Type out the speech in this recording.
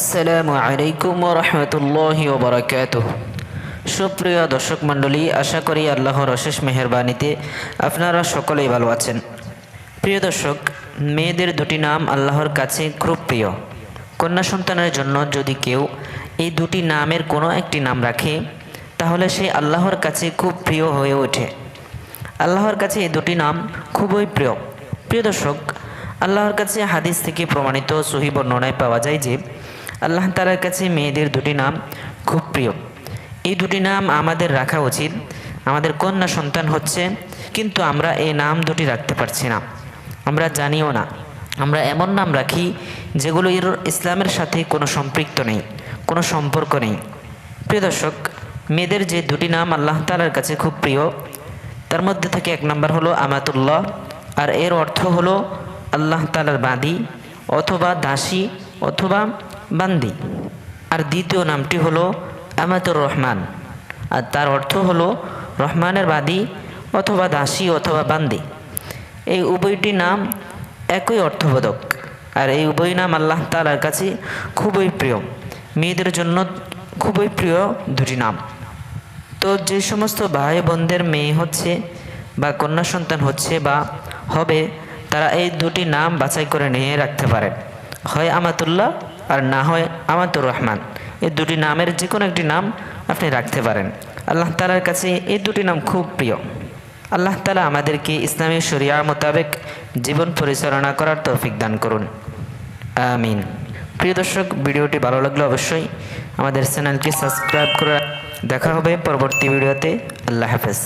আসসালামু আলাইকুম রহমতুল্লাহি ওবরাকাত সুপ্রিয় দর্শক মণ্ডলী, আশা করি আল্লাহর অশেষ মেহরবানিতে আপনারা সকলেই ভালো আছেন। প্রিয় দর্শক, মেয়েদের দুটি নাম আল্লাহর কাছে খুব প্রিয়। কন্যা সন্তানের জন্য যদি কেউ এই দুটি নামের কোনো একটি নাম রাখে, তাহলে সে আল্লাহর কাছে খুব প্রিয় হয়ে ওঠে। আল্লাহর কাছে এই দুটি নাম খুবই প্রিয়। প্রিয় দর্শক, আল্লাহর কাছে হাদিস থেকে প্রমাণিত সহি বর্ণনায় পাওয়া যায় যে আল্লাহ তালার কাছে মেয়েদের দুটি নাম খুব প্রিয়। এই দুটি নাম আমাদের রাখা উচিত। আমাদের কন্যা সন্তান হচ্ছে, কিন্তু আমরা এই নাম দুটি রাখতে পারছি না। আমরা জানিও না। আমরা এমন নাম রাখি যেগুলো এর ইসলামের সাথে কোনো সম্পৃক্ত নেই, কোনো সম্পর্ক নেই। প্রিয় দর্শক, মেয়েদের যে দুটি নাম আল্লাহ তালার কাছে খুব প্রিয়, তার মধ্যে থেকে এক নম্বর হলো আমাতুল্লাহ, আর এর অর্থ হলো আল্লাহ তালার বাঁদি অথবা দাসী অথবা বান্দি। আর দ্বিতীয় নামটি হলো আমাতুর রহমান। আর তার অর্থ হলো রহমানের বাদী অথবা দাসী অথবা বান্দি। এই উভয়টি নাম একই অর্থবোধক। আর এই উভয় নাম আল্লাহ তালার কাছে খুবই প্রিয়। মেয়েদের জন্য খুবই প্রিয় দুটি নাম। তো যে সমস্ত ভাই বোনদের মেয়ে হচ্ছে বা কন্যা সন্তান হচ্ছে বা হবে, তারা এই দুটি নাম বাছাই করে নিয়ে রাখতে পারেন হয় আমাতুল্লাহ আর না হয় আমাতুর রহমান। এই দুটি নামের যে কোনো একটি নাম আপনি রাখতে পারেন। আল্লাহ তালার কাছে এই দুটি নাম খুব প্রিয়। আল্লাহ তালা আমাদেরকে ইসলামী শরিয়া মোতাবেক জীবন পরিচালনা করার তৌফিক দান করুন। আমিন। প্রিয় দর্শক, ভিডিওটি ভালো লাগলে অবশ্যই আমাদের চ্যানেলটি সাবস্ক্রাইব করে দেখা হবে পরবর্তী ভিডিওতে। আল্লাহ হাফেজ।